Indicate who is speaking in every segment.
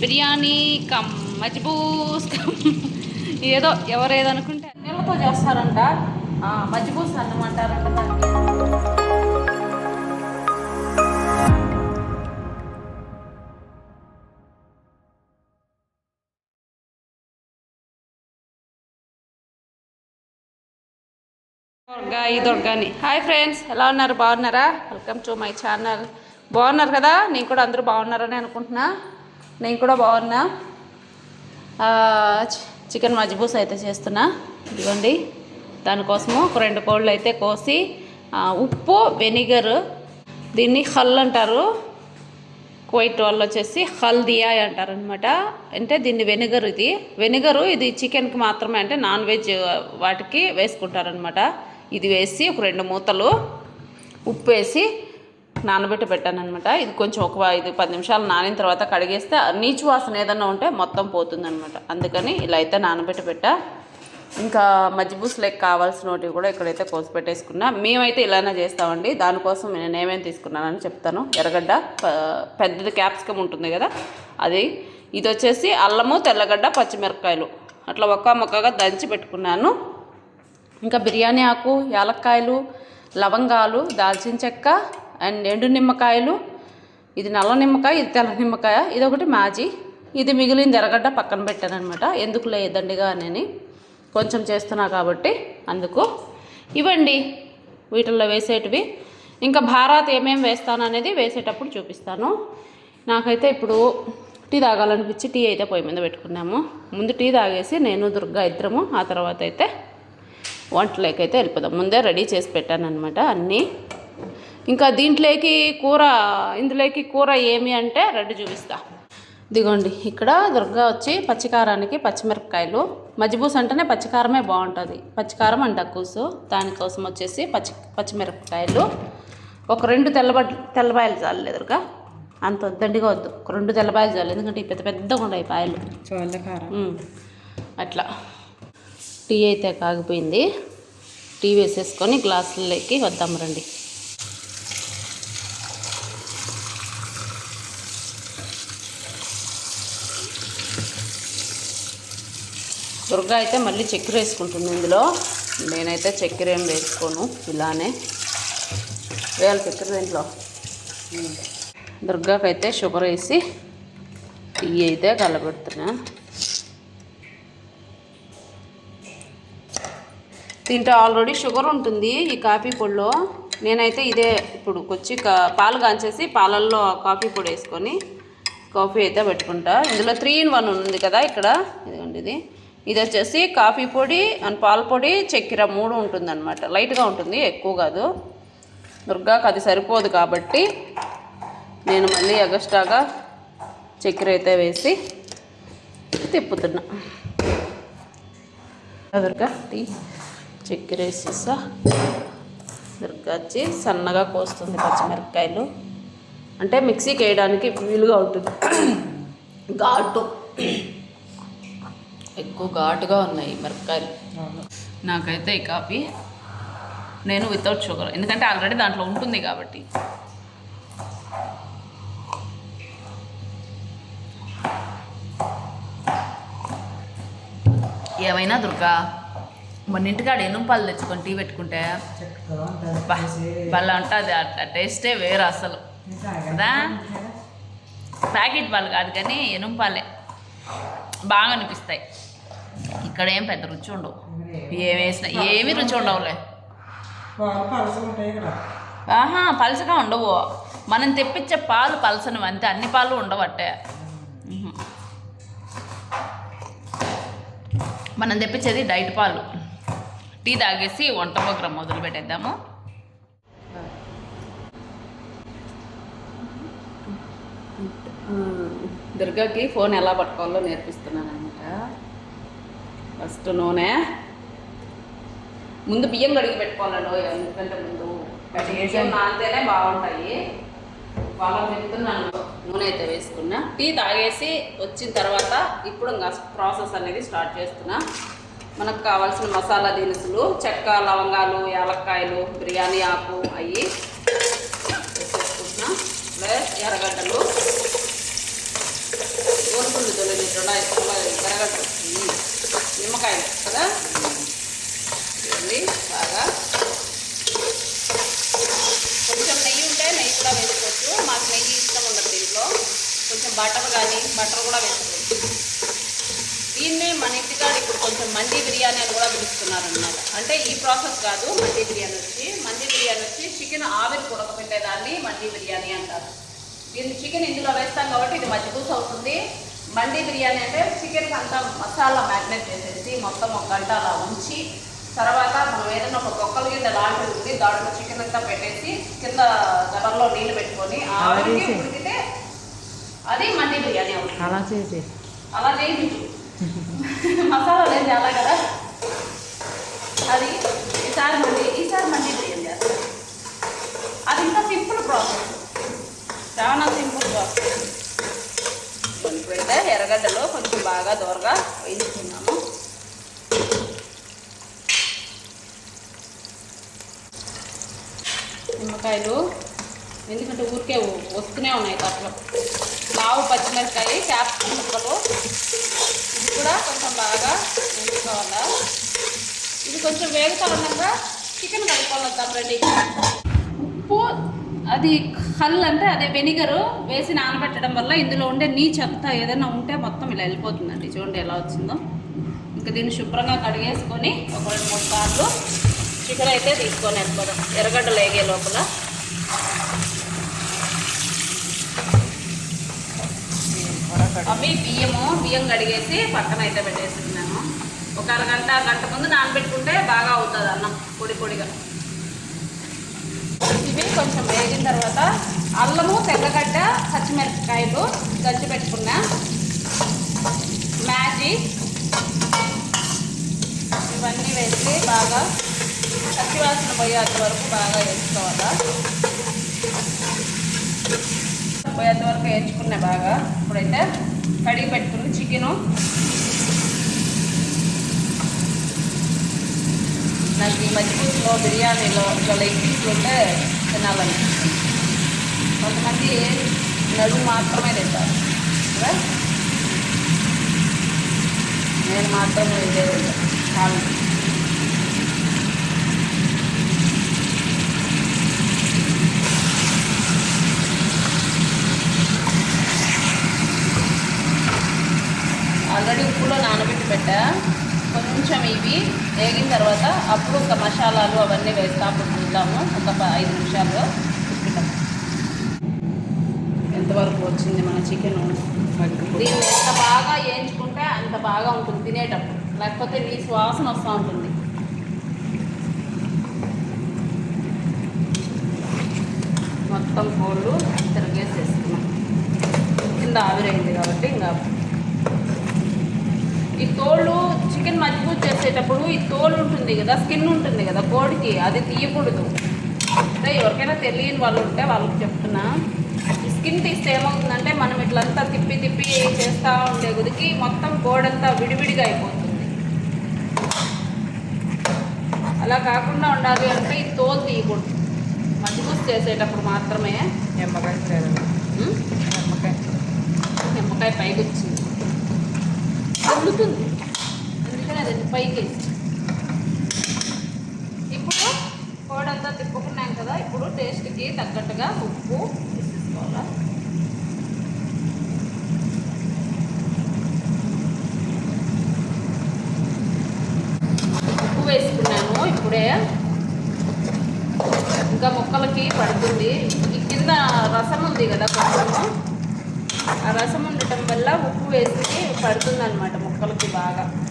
Speaker 1: Biryani come machboos come. ఏదో ఎవరేదనుకుంటే నీళ్ళతో చేస్తారంట. ఆ, మజ్బూస్ అన్నం అంటారంట దాన్ని ఈ దొర్గాని. హాయ్ ఫ్రెండ్స్ ఎలా ఉన్నారు? బాగున్నారా? Welcome to my channel. బాగున్నారు కదా? నేను కూడా అందరూ బాగున్నారని అనుకుంటున్నా. నేను కూడా బాగున్నా. చి- చికెన్ మజ్బూస్ అయితే చేస్తున్నా. ఇదిగోండి. దానికోసము ఒక రెండు కోళ్ళు అయితే కోసి ఉప్పు వెనిగర్ దీన్ని హల్ అంటారు. కువైట్ వాళ్ళు వచ్చేసి హల్దియా అంటారు అనమాట అంటే దీన్ని వెనిగర్ ఇది. వెనిగరు ఇది చికెన్కి మాత్రమే అంటే నాన్ వెజ్ వాటికి వేసుకుంటారనమాట ఇది వేసి ఒక రెండు మూతలు ఉప్పు వేసి నానబెట్టి పెట్టాను అనమాట ఇది కొంచెం ఒక ఐదు పది నిమిషాలు నానిన తర్వాత కడిగేస్తే ఆ నీచు వాసన ఏదన్నా ఉంటే మొత్తం పోతుందనమాట అందుకని ఇలా అయితే నానబెట్టి పెట్టా. ఇంకా మజ్బూస్ లెక్క కావాల్సినవి కూడా ఇక్కడైతే కోసి పెట్టేసుకున్నా. మేమైతే ఇలానే చేస్తామండి. దానికోసం నేను ఏమేమి తీసుకున్నానని చెప్తాను. ఎర్రగడ్డ పెద్దది క్యాప్సికమ్ ఉంటుంది కదా అది. ఇది వచ్చేసి అల్లము తెల్లగడ్డ పచ్చిమిరపకాయలు. అట్లా ఒక్క మొక్కగా దంచి పెట్టుకున్నాను. ఇంకా బిర్యానీ ఆకు యాలక్కాయలు లవంగాలు దాల్చిన చెక్క అండ్ ఎండు నిమ్మకాయలు ఇది నల్ల నిమ్మకాయ ఇది తెల్ల నిమ్మకాయ ఇది ఒకటి మాజీ. ఇది మిగిలింది ఎర్రగడ్డ పక్కన పెట్టాను అనమాట ఎందుకు లేదండిగా అని కొంచెం చేస్తున్నా కాబట్టి అందుకు. ఇవ్వండి వీటిల్లో వేసేటివి. ఇంకా భారత్ ఏమేమి వేస్తాను అనేది వేసేటప్పుడు చూపిస్తాను. నాకైతే ఇప్పుడు టీ తాగాలనిపించి టీ అయితే పొయ్యి మీద పెట్టుకున్నాము. ముందు టీ తాగేసి నేను దుర్గా ఇద్దరము ఆ తర్వాత అయితే వంటలోకి అయితే వెళ్ళిపోదాం. ముందే రెడీ చేసి పెట్టాను అనమాట అన్నీ. ఇంకా దీంట్లోకి కూర ఇందులోకి కూర ఏమి అంటే రెడీ చూపిస్తా. దిగోండి ఇక్కడ దుర్గా వచ్చి పచ్చికారానికి పచ్చిమిరపకాయలు. మజ్బూస్ అంటేనే పచ్చికారమే బాగుంటుంది. పచ్చికారం అంట కూసు దానికోసం వచ్చేసి పచ్చి పచ్చిమిరపకాయలు. ఒక రెండు తెల్లబడ్ తెల్లబాయలు చాలు ఎదురుగా. అంత వద్దండిగా వద్దు. ఒక రెండు తెల్లబాయలు చాలు. ఎందుకంటే ఈ పెద్ద పెద్దగా ఉన్నాయి పాయలు. అట్లా. టీ అయితే కాగిపోయింది. టీ వేసేసుకొని గ్లాసులకి వద్దాం రండి. దుర్గా అయితే మళ్ళీ చక్కెర వేసుకుంటుంది ఇందులో. నేనైతే చక్కెర ఏం వేసుకోను ఇలానే. వేయాలి చక్కెర దీంట్లో. దుర్గాకైతే షుగర్ వేసి టీ అయితే కలబెడుతున్నా. దీంట్లో ఆల్రెడీ షుగర్ ఉంటుంది ఈ కాఫీ పొడిలో. నేనైతే ఇదే ఇప్పుడు కొచ్చి కా- పాలు కాంచేసి పాలల్లో కాఫీ పొడి వేసుకొని కాఫీ అయితే పెట్టుకుంటా. ఇందులో త్రీ ఇన్ వన్ ఉంది కదా ఇక్కడ. ఇదిగోండి ఇది. ఇది వచ్చేసి కాఫీ పొడి అండ్ పాల పొడి చక్కెర మూడు ఉంటుంది అనమాట లైట్గా ఉంటుంది ఎక్కువ కాదు. దుర్గాకు అది సరిపోదు కాబట్టి నేను మళ్ళీ ఎగస్ట్రాగా చక్కెర అయితే వేసి తిప్పుతున్నా. దుర్గా టీ చక్కెర వేసేసా. దుర్గా వచ్చి సన్నగా కోస్తుంది పచ్చిమిరపకాయలు. అంటే మిక్సీకి వేయడానికి వీలుగా ఉంటుంది. ఘాటు. ఎక్కువ ఘాటుగా ఉన్నాయి మిరపకాయలు. నాకైతే ఈ కాఫీ నేను వితౌట్ షుగర్ ఎందుకంటే ఆల్రెడీ దాంట్లో ఉంటుంది కాబట్టి. ఏమైనా దుర్గా మన ఇంటికాడ ఎనుం పాలు తెచ్చుకొని టీ పెట్టుకుంటే భలే ఉంటుంది. ఆ టేస్టే వేరు అసలు. కదా? ప్యాకెట్ పాలు కాదు కానీ ఎనుం పాలే బాగా అనిపిస్తాయి. ఇక్కడ ఏం పెద్ద రుచి ఉండవు. ఏం వేసినా ఏమీ రుచి ఉండవులే. ఆహా పలసగా ఉండవు. మనం తెప్పించే పాలు పలసనివి అంతే అన్ని పాలు ఉండవట్టే మనం తెప్పించేది డైట్ పాలు. టీ తాగేసి వంట ప్రోగ్రాం మొదలు పెట్టేద్దాము. దుర్గాకి ఫోన్ ఎలా పట్టుకోవాలో నేర్పిస్తున్నాను అనమాట ఫస్ట్ నూనె. ముందు బియ్యం కడిగి పెట్టుకోవాలండి ఎందుకంటే ముందు. బియ్యం నానితేనే బాగుంటాయి. వాళ్ళ చెప్తున్నాను. నూనె అయితే వేసుకున్నా. టీ తాగేసి వచ్చిన తర్వాత ఇప్పుడు ఇంకా ప్రాసెస్ అనేది స్టార్ట్ చేస్తున్నా. మనకు కావాల్సిన మసాలా దినుసులు చెక్క లవంగాలు యాలక్కాయలు బిర్యానీ ఆకు అవి వేసేసుకుంటున్నా. ప్లస్ ఎర్రగడ్డలు. తెల్ల తెల్ల నిమ్మకాయలు కదా? చూడండి బాగా. కొంచెం నెయ్యి ఉంటే నెయ్యి కూడా వేసుకోవచ్చు. మాకు నెయ్యి ఇష్టం ఉండదు దీంట్లో. కొంచెం బటర్ కానీ బటర్ కూడా వేసుకోవచ్చు. దీన్నే మన ఇంటికాడ ఇప్పుడు కొంచెం మండీ బిర్యానీ అని కూడా పిలుస్తున్నారు అన్నమాట అంటే ఈ ప్రాసెస్ కాదు మండీ బిర్యానీ వచ్చి. మండీ బిర్యానీ వచ్చి చికెన్ ఆవిరి ఉడకబెట్టేదాన్ని మండీ బిర్యానీ అంటారు. దీన్ని చికెన్ ఇందులో వేస్తాం కాబట్టి ఇది మజ్జిగూస్ అవుతుంది. మండీ బిర్యానీ అంటే చికెన్ అంతా మసాలా మ్యాగ్నేట్ చేసేసి మొత్తం ఒక గంట అలా ఉంచి తర్వాత మనం ఏదైనా ఒక బొక్కల కింద లాంటిది ఉంది దాంట్లో చికెన్ అంతా పెట్టేసి కింద గబర్లో నీళ్ళు పెట్టుకొని ఆవిరికి. ఉడికితే అది మండీ బిర్యానీ అవుతుంది.
Speaker 2: అలా చేసి
Speaker 1: అలా చేయించు మసాలా లేదు చాలా కదా? అది ఈసారి మండి ఈసారి మండి బిర్యానీ చేస్తాను అది ఇంకా సింపుల్ ప్రాసెస్. చాలా సింపుల్ ప్రాసెస్. ఇప్పుడైతే ఎర్రగడ్డలో కొంచెం బాగా దూరగా వేయించుకున్నాము నిమ్మకాయలు ఎందుకంటే ఊరికే వస్తూనే ఉన్నాయి అట్లా లావు పచ్చిమిరపకాయ క్యాప్సికం ముక్కలు. ఇది కూడా కొంచెం బాగా వేసుకోవాలా ఇది కొంచెం వేగుతాలన్నాక చికెన్ కలుపుకోవాలి రండి. ఉప్పు అది హల్ అంటే అదే వెనిగరు వేసి నానబెట్టడం వల్ల ఇందులో ఉండే నీచు అంతా ఏదైనా ఉంటే మొత్తం ఇలా వెళ్ళిపోతుందండి. చూడండి ఎలా వచ్చిందో. ఇంకా దీన్ని శుభ్రంగా కడిగేసుకొని ఒక రెండు మూడు సార్లు చికెన్ అయితే తీసుకొని వెళ్ళిపోదాం. ఎర్రగడ్డలు వేగే లోపల. అవి బియ్యము బియ్యం కడిగేసి పక్కన అయితే పెట్టేస్తున్నాను ఒక అరగంట గంట ముందు నానబెట్టుకుంటే బాగా అవుతుంది అన్నం పొడి పొడిగా. ఇవి కొంచెం వేగిన తర్వాత అల్లము తెల్లగడ్డ పచ్చిమిరపకాయలు దంచి పెట్టుకున్నా. మ్యాగీ. ఇవన్నీ వేసి బాగా పచ్చివాసన పోయేంత వరకు బాగా వేసుకోవాలా. పోయేంత వరకు వేయించుకున్నా బాగా. ఇప్పుడైతే కడిగి పెట్టుకుని చికెను. నాకు ఈ మజ్జిగూసులో బిర్యానీలో ఇట్లా లెగ్ పీసులు ఉంటే తినాలని కొంతమంది నడుము మాత్రమే తింటారు కదా నేను మాత్రం ఇదే కాదు ఆల్రెడీ ఉప్పులో నానబెట్టి పెట్టా కొంచెం ఇవి వేగిన తర్వాత అప్పుడు ఒక మసాలాలు అవన్నీ వేస్తా అప్పుడు చూద్దాము ఒక ఐదు నిమిషాల్లో ఎంతవరకు వచ్చింది మన చికెన్ దీన్ని ఎంత బాగా వేయించుకుంటే అంత బాగా ఉంటుంది తినేటప్పుడు. లేకపోతే నీ సువాసన వస్తూ ఉంటుంది. మొత్తం కోళ్ళు తిరగేసేసుకున్నాం. కింద ఆవిరైంది కాబట్టి ఇంకా ఈ తోళ్ళు చికెన్ మజ్బూత్ చేసేటప్పుడు ఈ తోలు ఉంటుంది కదా స్కిన్ ఉంటుంది కదా కోడికి అది తీయకూడదు. అంటే ఎవరికైనా తెలియని వాళ్ళు ఉంటే వాళ్ళకి చెప్తున్నా. ఈ స్కిన్ తీస్తే ఏమవుతుందంటే మనం ఇట్లంతా తిప్పి తిప్పి చేస్తూ ఉండే కొద్దికి మొత్తం కోడంతా విడివిడిగా అయిపోతుంది. అలా కాకుండా ఉండాలి అంటే ఈ తోలు తీయకూడదు. మజ్బూత్ చేసేటప్పుడు మాత్రమే
Speaker 2: నిమ్మకాయ? నిమ్మకాయ.
Speaker 1: నిమ్మకాయ పైకి వచ్చింది తగులుతుంది అందుకని అది పైకి ఇప్పుడు కోడంతా తిప్పుకున్నాం కదా ఇప్పుడు టేస్ట్కి తగ్గట్టుగా ఉప్పు వేసేసుకోవాలా? ఉప్పు వేసుకున్నాను ఇప్పుడే ఇంకా మొక్కలకి పడుతుంది. ఈ కింద రసం ఉంది కదా కొంచెము ఆ రసం ఉండటం వల్ల ఉప్పు వేసి పడుతుంది అనమాట ముక్కలకి బాగా.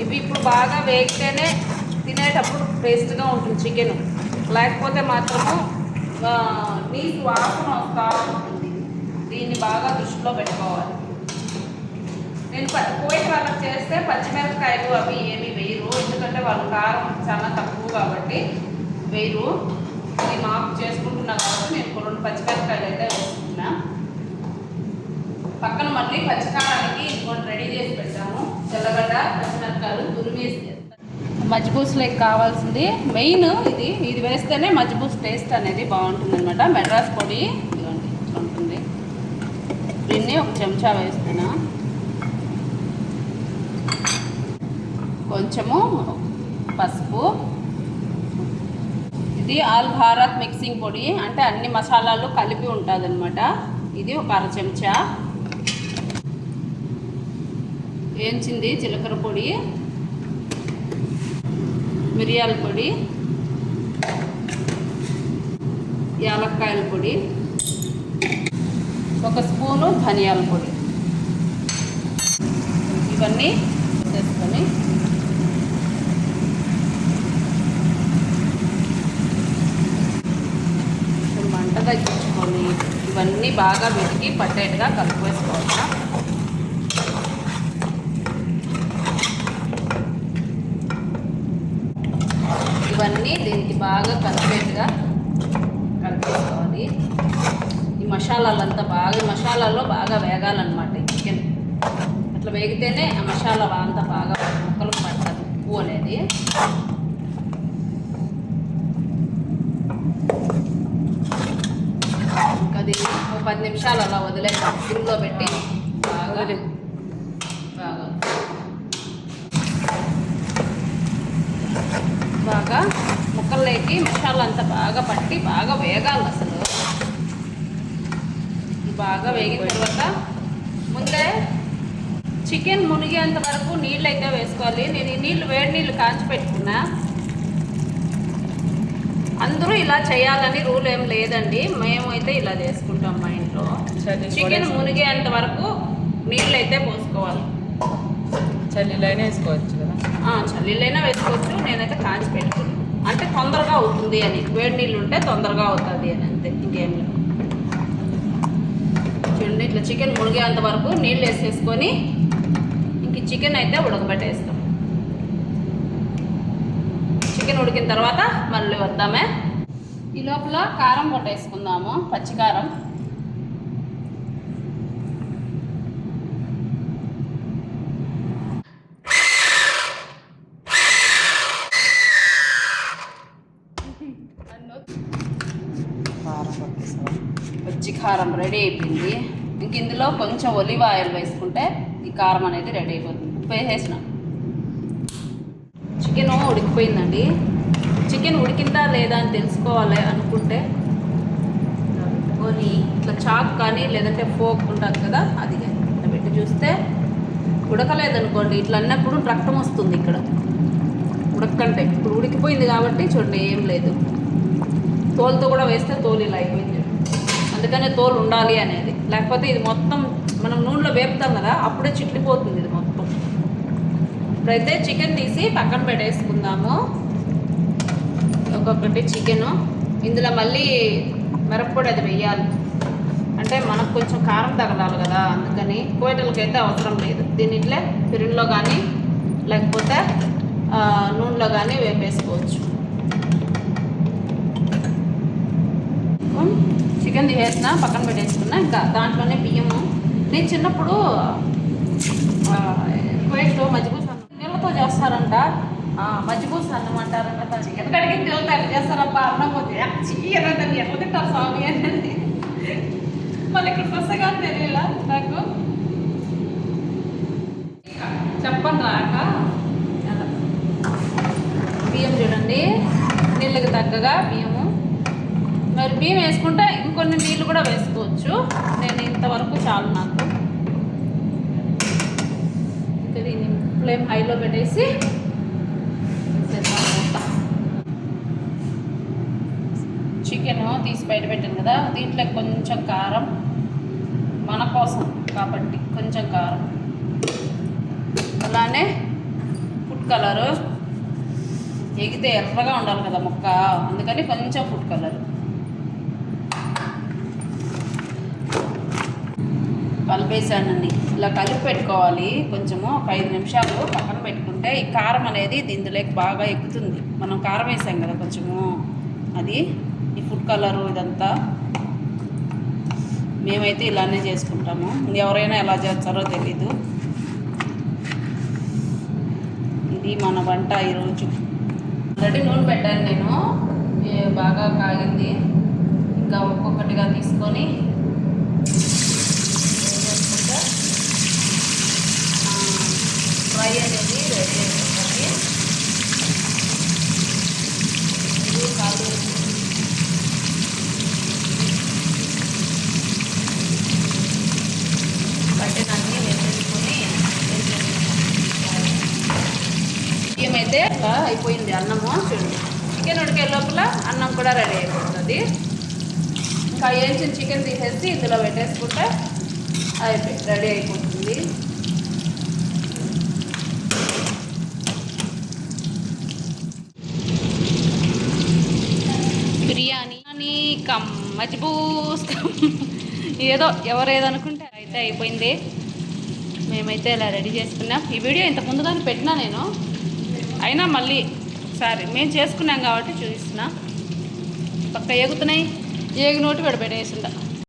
Speaker 1: ఇవి ఇప్పుడు బాగా వేగితేనే తినేటప్పుడు టేస్ట్గా ఉంటుంది చికెన్. లేకపోతే మాత్రము ఆ, వాసన వస్తూ ఉంటుంది. దీన్ని బాగా దృష్టిలో పెట్టుకోవాలి. నేను ప- వాళ్ళకి చేస్తే పచ్చిమిరపకాయలు అవి ఏమి వేయరు. ఎందుకంటే వాళ్ళు కారం చాలా తక్కువ కాబట్టి వేయరు. ఇది మాకు చేసుకుంటున్నా కాబట్టి నేను రెండు పచ్చిమిరపకాయలు అయితే వేసుకున్నా. పక్కన మళ్ళీ పచ్చికారానికి ఇంకోటి రెడీ చేసి పెట్టాము తెల్లగడ్డ పచ్చిమిరపకాయలు తురిమేసి చేస్తాను మజ్బూస్లోకి కావాల్సింది. మెయిన్ ఇది ఇది వేస్తేనే మజ్బూస్ టేస్ట్ అనేది బాగుంటుంది అనమాట మెడ్రాస్ పొడి ఇదిగోండి ఉంటుంది దీన్ని ఒక చెంచా వేస్తున్నా. కొంచెము పసుపు ఇది ఆల్ భారత్ మిక్సింగ్ పొడి అంటే అన్ని మసాలాలు కలిపి ఉంటుంది ఇది ఒక అర చెంచా. వేయించింది జీలకర్ర పొడి మిరియాల పొడి యాలక్కాయల పొడి ఒక స్పూను ధనియాల పొడి. ఇవన్నీ చేసుకొని ఇవన్నీ బాగా వెతికి పట్టేట్టుగా కలిపేసుకోవాలి ఇవన్నీ దీనికి బాగా కలిపేట్టుగా కలిపేసుకోవాలి. ఈ మసాలాలంతా బాగా మసాలాలో మసాలాల్లో బాగా వేగాలన్నమాట ఈ చికెన్. అట్లా వేగితేనే ఆ మసాలా అంతా బాగా ముక్కలకు పడుతుంది. ఉప్పు అనేది ఇంకా దీన్ని ఒక పది నిమిషాలు అలా వదిలేస్తాం సిమ్లో పెట్టి బాగా బాగా బాగా ముక్కల్లోకి మసాలా అంతా బాగా పట్టి బాగా వేగాలి అసలు. బాగా వేగిన తర్వాత ముందే చికెన్ మునిగేంత వరకు నీళ్ళు అయితే వేసుకోవాలి. నేను ఈ నీళ్ళు వేడి నీళ్ళు కాంచి పెట్టుకున్నా. అందరూ ఇలా చేయాలని రూల్ ఏం లేదండి. మేమైతే ఇలా చేసుకుంటాం మా ఇంట్లో. చికెన్ మునిగేంత వరకు నీళ్ళు అయితే పోసుకోవాలి.
Speaker 2: చల్లీలైనా వేసుకోవచ్చు కదా?
Speaker 1: చల్లీలైనా వేసుకోవచ్చు. నేనైతే కాంచి పెట్టుకున్నాను అంటే తొందరగా అవుతుంది అని. వేడి నీళ్ళు ఉంటే తొందరగా అవుతుంది అని అంతే. ఇంకేం లేదు. చూడండి ఇట్లా చికెన్ మునిగేంత వరకు నీళ్ళు వేసేసుకొని ఇంక చికెన్ అయితే ఉడకబెట్టేస్తాం. చికెన్ ఉడికిన తర్వాత మళ్ళీ వద్దామే. ఈ లోపల కారం కొట్టేసుకుందాము పచ్చికారం.
Speaker 2: కారం
Speaker 1: పచ్చి కారం రెడీ అయిపోయింది. ఇంక ఇందులో కొంచెం ఒలివ్ ఆయిల్ వేసుకుంటే ఈ కారం అనేది రెడీ అయిపోతుంది. ఉప్పు వేసేసినాం. చికెన్ ఉడికిపోయిందండి. చికెన్ ఉడికిందా లేదా అని తెలుసుకోవాలి అనుకుంటే ఇలా ఇట్లా చాక్ కానీ లేదంటే ఫోక్ ఉంటుంది కదా అది ఇట్లా పెట్టి చూస్తే ఉడకలేదనుకోండి. ఇట్లా అన్నప్పుడు రక్తం వస్తుంది ఇక్కడ. ఉడకంటే ఇప్పుడు ఉడికిపోయింది కాబట్టి చూడండి ఏం లేదు. తోలుతో కూడా వేస్తే తోలు ఇలా అయిపోయింది. అందుకనే తోలు ఉండాలి అనేది. లేకపోతే ఇది మొత్తం మనం నూనెలో వేపుతాం కదా అప్పుడే చిట్లిపోతుంది ఇది మొత్తం. ఇప్పుడైతే చికెన్ తీసి పక్కన పెట్టేసుకుందాము. ఒక్కొక్కటి చికెను ఇందులో మళ్ళీ మిరప్పొడి అది వెయ్యాలి అంటే మనకు కొంచెం కారం తగలాలి కదా అందుకని కోయటలకైతే అవసరం లేదు. దీని ఇట్లే కానీ లేకపోతే నూనెలో కానీ వేపేసుకోవచ్చు. చికెన్ తీసేసిన పక్కన పెట్టేసుకున్నా. ఇంకా దాంట్లోనే బియ్యము. నేను చిన్నప్పుడు కోయట్లో కువైట్లో మజ్జిగూస్ చేస్తారంట. ఆ, అన్నం అంటారంట చికెన్ కడిగి నీళ్ళతో ఎట్లా చేస్తారప్ప అన్నం పోతే చీరంటే ఎట్లా తింటారు స్వామి అని మళ్ళీ ఇక్కడికి వస్తే కానీ తెలియలా నాకు? చెప్పండి రాక. బియ్యం చూడండి. నీళ్ళకి తగ్గగా బియ్యము. మరి బియ్యం వేసుకుంటే ఇంకొన్ని నీళ్ళు కూడా వేసుకోవచ్చు. నేను ఇంతవరకు చాలు నాకు ఇంకా దీన్ని ఫ్లేమ్ హైలో పెట్టేసి చికెన్ తీసి బయట పెట్టాను కదా దీంట్లో కొంచెం కారం మన కోసం కాబట్టి కొంచెం కారం. అలానే ఫుడ్ కలరు ఎగితే ఎర్రగా ఉండాలి కదా మొక్క అందుకని కొంచెం ఫుడ్ కలర్ కలిపేసానండి ఇలా కలిపి పెట్టుకోవాలి. కొంచెము ఒక ఐదు నిమిషాలు పక్కన పెట్టుకుంటే ఈ కారం అనేది దీంట్లోకి బాగా ఎక్కుతుంది. మనం కారం వేసాం కదా కొంచెము. అది ఈ ఫుడ్ కలరు ఇదంతా. మేమైతే ఇలానే చేసుకుంటాము. ఎవరైనా ఎలా చేస్తారో తెలీదు. ఇది మన వంట ఈరోజు. ఆల్రెడీ నూనె పెట్టాను నేను. బాగా కాగింది. ఇంకా ఒక్కొక్కటిగా తీసుకొని అయితే ఇట్లా అయిపోయింది అన్నము చూడండి చికెన్ ఉడికే లోపల అన్నం కూడా రెడీ అయిపోతుంది ఇంకా వేసిన చికెన్ తీసేసి ఇందులో పెట్టేసుకుంటే అయిపోయి రెడీ అయిపోతుంది. బిర్యానీ అని కమ్ మజ్బూస్ ఏదో ఎవరు ఏదనుకుంటే అయితే అయిపోయింది. మేమైతే ఇలా రెడీ చేసుకున్నాం. ఈ వీడియో ఇంత ముందుగానే పెట్టినా నేను. అయినా మళ్ళీ సారీ మేము చేసుకున్నాం కాబట్టి చూపిస్తున్నా. పక్క ఎగుతున్నాయి ఏగి నోటి విడబెట్టేసిండ